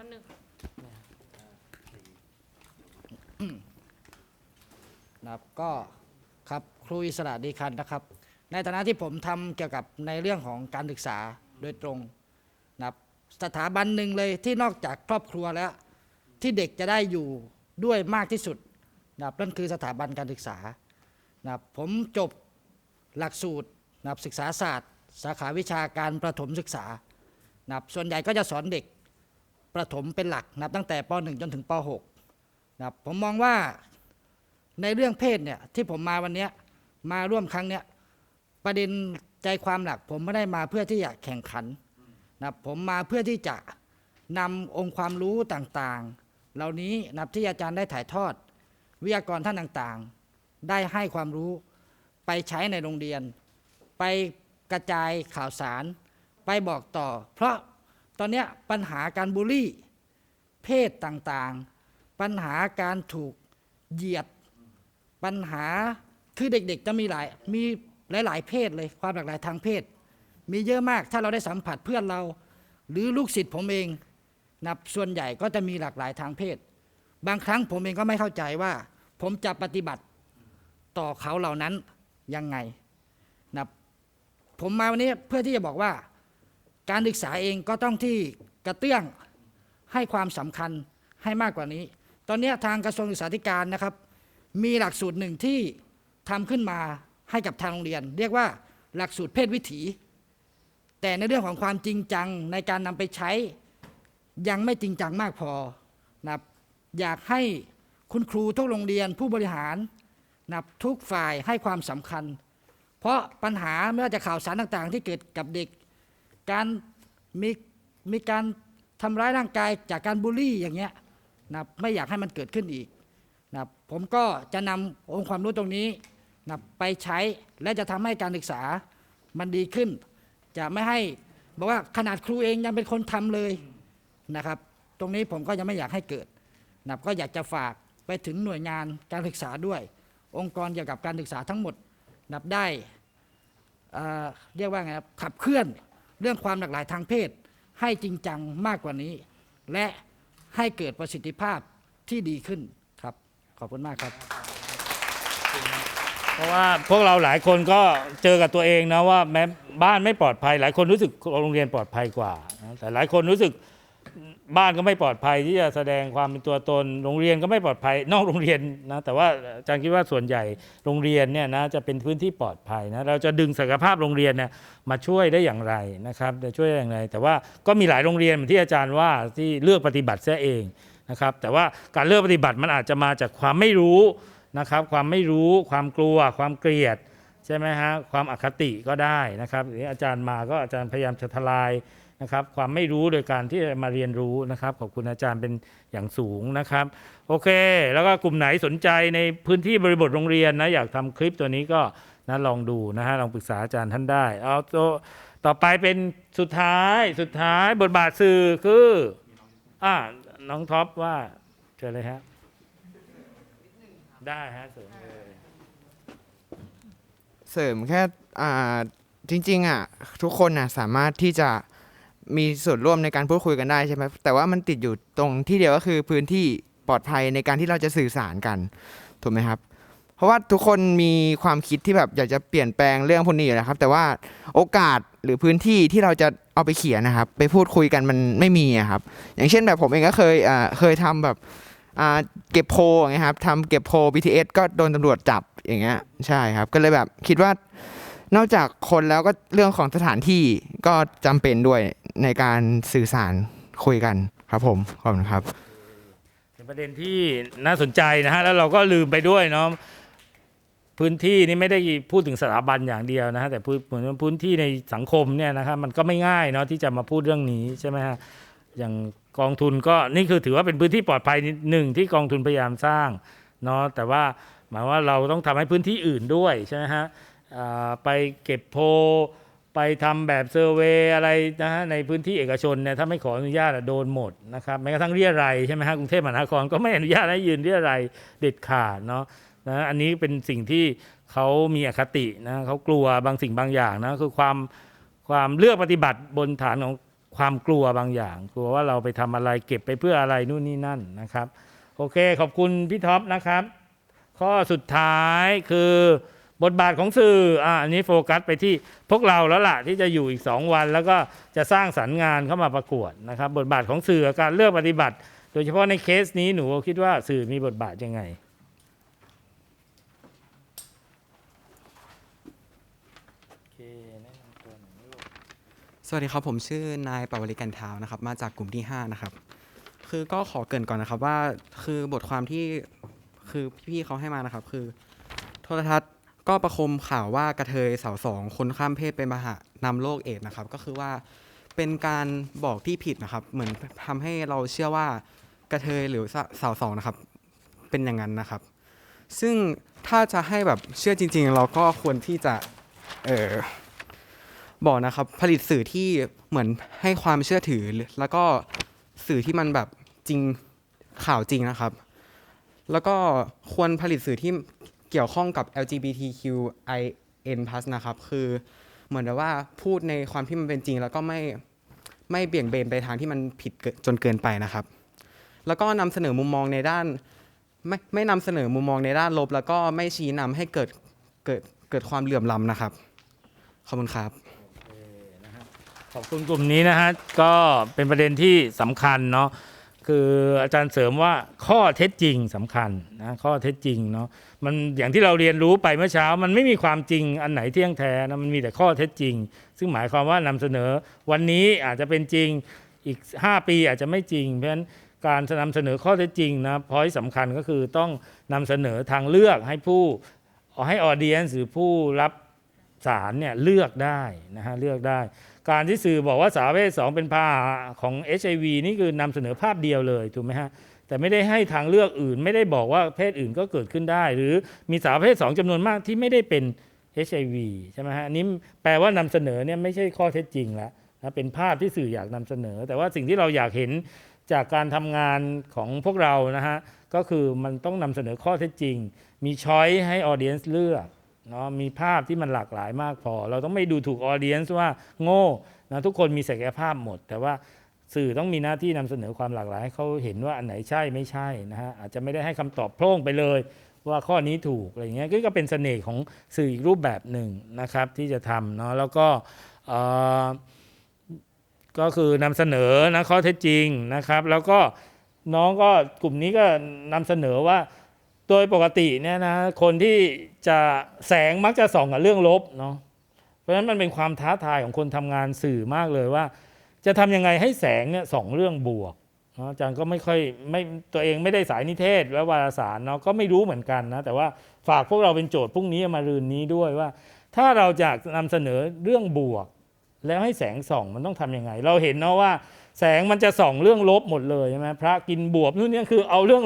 แล้วหนึ่งนะครับก็ครับครูอิสระดีคันนะครับ ในฐานะที่ผมทำเกี่ยวกับในเรื่องของการศึกษาโดยตรงนะครับสถาบันหนึ่งเลยที่นอกจากครอบครัวแล้ว ที่เด็กจะได้อยู่ด้วยมากที่สุดนะครับนั่นคือสถาบันการศึกษานะครับผมจบหลักสูตรนะครับศึกษาศาสตร์ สาขาวิชาการประถมศึกษานะครับส่วนใหญ่ก็จะสอนเด็ก ประถมเป็นหลักนะครับตั้งแต่ป .1 จนถึงป .6 นะครับผมมองว่าในเรื่องเพศเนี่ยที่ผมมาวันนี้มาร่วมครั้งเนี้ยประเด็นใจความหลัก ผมไม่ได้มาเพื่อที่จะแข่งขันนะครับผมมาเพื่อที่จะนำองค์ความรู้ต่างๆ เหล่านี้นะครับที่อาจารย์ได้ถ่ายทอด วิทยากรท่านต่างๆ ได้ให้ความรู้ไปใช้ในโรงเรียน ไปกระจายข่าวสาร ไปบอกต่อ เพราะ ตอนนี้ปัญหาการบูลลี่ เพศต่างๆ ปัญหาการถูกเหยียดปัญหาคือเด็กๆ จะมีหลายมีหลาย ๆ เพศเลยความหลากหลายทางเพศ มีเยอะมากถ้าเราได้สัมผัสเพื่อนเรา หรือลูกศิษย์ผมเองนับส่วนใหญ่ก็จะมีหลากหลายทางเพศ บางครั้งผมเองก็ไม่เข้าใจว่า ผมจะปฏิบัติต่อเขาเหล่านั้นยังไงนะผมมาวันนี้เพื่อที่จะบอกว่า การศึกษาเองก็ต้องที่กระเตื้องให้ความสำคัญให้มากกว่านี้ ตอนนี้ทางกระทรวงศึกษาธิการนะครับ มีหลักสูตรหนึ่งที่ทำขึ้นมาให้กับทางโรงเรียน เรียกว่าหลักสูตรเพศวิถี แต่ในเรื่องของความจริงจังในการนำไปใช้ยังไม่จริงจังมากพอนับอยากให้คุณครูทุกโรงเรียนผู้บริหารนับทุกฝ่ายให้ความสำคัญ เพราะปัญหาไม่ว่าจะข่าวสารต่างๆ ที่เกิดกับเด็ก การมีมีการทำร้ายร่างกายจากการบูลลี่อย่างเงี้ยนะไม่อยากให้มันเกิดขึ้นอีกนะผมก็จะนำองค์ความรู้ตรงนี้นะไปใช้และจะทำให้การศึกษามันดีขึ้น จะไม่ให้บอกว่าขนาดครูเองยังเป็นคนทำเลยนะครับ ตรงนี้ผมก็ยังไม่อยากให้เกิดนะก็อยากจะฝากไปถึงหน่วยงานการศึกษาด้วย องค์กรเกี่ยวกับการศึกษาทั้งหมดนะครับได้อ่อเรียกว่าไงครับขับเคลื่อน เรื่องความหลากหลายทางเพศ ให้จริงจังมากกว่านี้ และให้เกิดประสิทธิภาพที่ดีขึ้นครับ ขอบคุณมากครับ เพราะว่าพวกเราหลายคนก็เจอกับตัวเองนะว่าแม้บ้านไม่ปลอดภัย หลายคนรู้สึกโรงเรียนปลอดภัยกว่านะแต่หลายคนรู้สึก บ้านก็ไม่ปลอดภัยที่จะแสดงความเป็นตัวตน โรงเรียนก็ไม่ปลอดภัย นอกโรงเรียนนะ แต่ว่าอาจารย์คิดว่าส่วนใหญ่โรงเรียนเนี่ยนะจะเป็นพื้นที่ปลอดภัยนะ เราจะดึงศักยภาพโรงเรียนเนี่ยมาช่วยได้อย่างไรนะครับจะช่วยอย่างไร แต่ว่าก็มีหลายโรงเรียนเหมือนที่อาจารย์ว่าที่เลือกปฏิบัติเสียเองนะครับ แต่ว่าการเลือกปฏิบัติมันอาจจะมาจากความไม่รู้นะครับ ความไม่รู้ ความกลัว ความเกลียดใช่ไหมฮะ ความอคติก็ได้นะครับทีนี้อาจารย์มาก็อาจารย์พยายามจะทลาย นะครับความไม่รู้โดยการที่จะมาเรียนรู้นะครับขอบคุณอาจารย์เป็นอย่างสูงนะครับ โอเค แล้วก็กลุ่มไหนสนใจในพื้นที่บริบทโรงเรียนนะอยากทำคลิปตัวนี้ก็นะลองดูนะฮะลองปรึกษาอาจารย์ท่านได้เอาตัวต่อไปเป็นสุดท้ายสุดท้ายบทบาทสื่อคืออ่าน้องท็อปว่าเชิญเลยฮะได้ฮะเสริมเลยเสริมแค่อ่าจริงๆอะทุกคนน่ะสามารถที่จะ มีส่วนร่วมในการพูดคุยกันได้ใช่ไหมแต่ว่ามันติดอยู่ตรงที่เดียวก็คือพื้นที่ปลอดภัยในการที่เราจะสื่อสารกันถูกไหมครับ เพราะว่าทุกคนมีความคิดที่แบบอยากจะเปลี่ยนแปลงเรื่องพวกนี้อยู่แล้วครับ แต่ว่าโอกาสหรือพื้นที่ที่เราจะเอาไปเขียนนะครับ ไปพูดคุยกันมันไม่มีครับ อย่างเช่นแบบผมเองก็เคยอ่าเคยทำแบบอ่าเก็บโพลอย่างเงี้ยครับทำเก็บโพ BTS ก็โดนตำรวจจับอย่างเงี้ยใช่ครับ ก็เลยแบบคิดว่านอกจากคนแล้วก็เรื่องของสถานที่ก็จำเป็นด้วย ในการสื่อสารคุยกันครับผมขอบคุณครับ เป็นประเด็นที่น่าสนใจนะฮะแล้วเราก็ลืมไปด้วยเนาะพื้นที่นี่ไม่ได้พูดถึงสถาบันอย่างเดียวนะฮะแต่พื้นเหมือนพื้นที่ในสังคมเนี่ยนะครับมันก็ไม่ง่ายเนาะที่จะมาพูดเรื่องนี้ใช่ไหมฮะอย่างกองทุนก็นี่คือถือว่าเป็นพื้นที่ปลอดภัยหนึ่งที่กองทุนพยายามสร้างเนาะแต่ว่าหมายว่าเราต้องทำให้พื้นที่อื่นด้วยใช่ไหมฮะไปเก็บโพ ไปทำแบบเซอร์เวยอะไรนะฮะในพื้นที่เอกชนเนี่ยถ้าไม่ขออนุญาตอะโดนหมดนะครับแม้กระทั่งเรียรัยใช่ไหมฮะกรุงเทพมหานครก็ไม่อนุญาตให้ยืนเรียรัยเด็ดขาดเนาะนะอันนี้เป็นสิ่งที่เขามีอคตินะเขากลัวบางสิ่งบางอย่างนะคือความความเลือกปฏิบัติบนฐานของความกลัวบางอย่าง กลัวว่าเราไปทำอะไรเก็บไปเพื่ออะไรนู่นนี่นั่นนะครับ โอเค ขอบคุณพี่ท็อปนะครับ ข้อสุดท้ายคือ บทบาทของสื่ออ่าอันนี้โฟกัสไปที่พวกเราแล้วล่ะที่จะอยู่อีก 2 วัน แล้วก็จะสร้างสรรค์งานเข้ามาประกวดนะครับ บทบาทของสื่อกับการเลือกปฏิบัติ โดยเฉพาะในเคสนี้หนูคิดว่าสื่อมีบทบาทยังไง สวัสดีครับผมชื่อนายปวริกันทาวนะครับ มาจากกลุ่มที่ 5 นะครับ คือก็ขอเกรินก่อนนะครับว่าคือบทความที่คือพี่ๆเขาให้มานะครับ คือ โทรทัศน์ ก็ประคมข่าวว่ากระเทยสาวสองคนข้ามเพศเป็นมหานำโรคเอดส์นะครับ ก็คือว่าเป็นการบอกที่ผิดนะครับ เหมือนทำให้เราเชื่อว่ากระเทยหรือสาวสองนะครับ เป็นอย่างนั้นนะครับ ซึ่งถ้าจะให้แบบเชื่อจริง ๆ เราก็ควรที่จะเออบอกนะครับ ผลิตสื่อที่เหมือนให้ความเชื่อถือ แล้วก็สื่อที่มันแบบจริงข่าวจริงนะครับ แล้วก็ควรผลิตสื่อที่ เกี่ยวข้องกับ LGBTQIN+ นะครับ คือเหมือนแบบว่าพูดในความที่มันเป็นจริง แล้วก็ไม่ไม่เบี่ยงเบนไปทางที่มันผิดเกินจนเกินไปนะครับ แล้วก็นำเสนอมุมมองในด้าน ไม่ไม่นำเสนอมุมมองในด้านลบ แล้วก็ไม่ชี้นำให้เกิดเกิดเกิดความเหลื่อมล้ำนะครับ ขอบคุณครับ ขอบคุณกลุ่มนี้นะฮะก็เป็นประเด็นที่สำคัญเนาะ คืออาจารย์เสริมว่าข้อเท็จจริงสำคัญนะข้อเท็จจริงเนาะมันอย่างที่เราเรียนรู้ไปเมื่อเช้า มันไม่มีความจริงอันไหนเที่ยงแท้นะมันมีแต่ข้อเท็จจริง ซึ่งหมายความว่านำเสนอวันนี้อาจจะเป็นจริงอีก 5 ปีอาจจะไม่จริง เพราะฉะนั้นการนำเสนอข้อเท็จจริงนะพอยสำคัญก็คือต้องนำเสนอทางเลือกให้ผู้ให้ออเดียนหรือผู้รับสารเนี่ยเลือกได้นะฮะเลือกได้ การที่สื่อบอกว่าสาวประเภทสองเป็นพาหะของ HIV นี่คือนำเสนอภาพเดียวเลยถูกไหมฮะแต่ไม่ได้ให้ทางเลือกอื่น ไม่ได้บอกว่าเพศอื่นก็เกิดขึ้นได้ หรือมีสาวประเภทสองจำนวนมากที่ไม่ได้เป็น HIV ใช่ไหมฮะนี้แปลว่านำเสนอเนี่ยไม่ใช่ข้อเท็จจริงแล้วนะเป็นภาพที่สื่ออยากนำเสนอ แต่ว่าสิ่งที่เราอยากเห็นจากการทำงานของพวกเรานะฮะก็คือมันต้องนำเสนอข้อเท็จจริง มีช้อยให้ออเดียนเลือก เนาะมีภาพที่มันหลากหลายมากพอ เราต้องไม่ดูถูกออเดียนว่าโง่นะทุกคนมีศักยภาพหมด แต่ว่าสื่อต้องมีหน้าที่นำเสนอความหลากหลายให้เขาเห็นว่าอันไหนใช่ไม่ใช่นะฮะอาจจะไม่ได้ให้คำตอบโพร่งไปเลย ว่าข้อนี้ถูกอะไรเงี้ยก็เป็นเสน่ห์ของสื่ออีกรูปแบบหนึ่งนะครับที่จะทำเนาะแล้วก็ก็คือนำเสนอนะข้อเท็จจริงนะครับ แล้วก็น้องก็กลุ่มนี้ก็นำเสนอว่า โดยปกติเนี่ยนะคนที่จะแสงมักจะส่องกับเรื่องลบเนาะเพราะฉะนั้นมันเป็นความท้าทายของคนทำงานสื่อมากเลยว่า จะทำยังไงให้แสงเนี่ยส่องเรื่องบวกเนาะอาจารย์ก็ไม่ค่อยไม่ตัวเองไม่ได้สายนิเทศและวารสารเนาะก็ไม่รู้เหมือนกันนะแต่ว่าฝากพวกเราเป็นโจทย์พรุ่งนี้มารืนนี้ด้วยว่า ถ้าเราจะนำเสนอเรื่องบวก แล้วให้แสงส่องมันต้องทำยังไง เราเห็นเนาะว่า แสงมันจะส่องเรื่องลบหมดเลยใช่ไหมพระกินบวบนู่นนี่คือเอาเรื่อง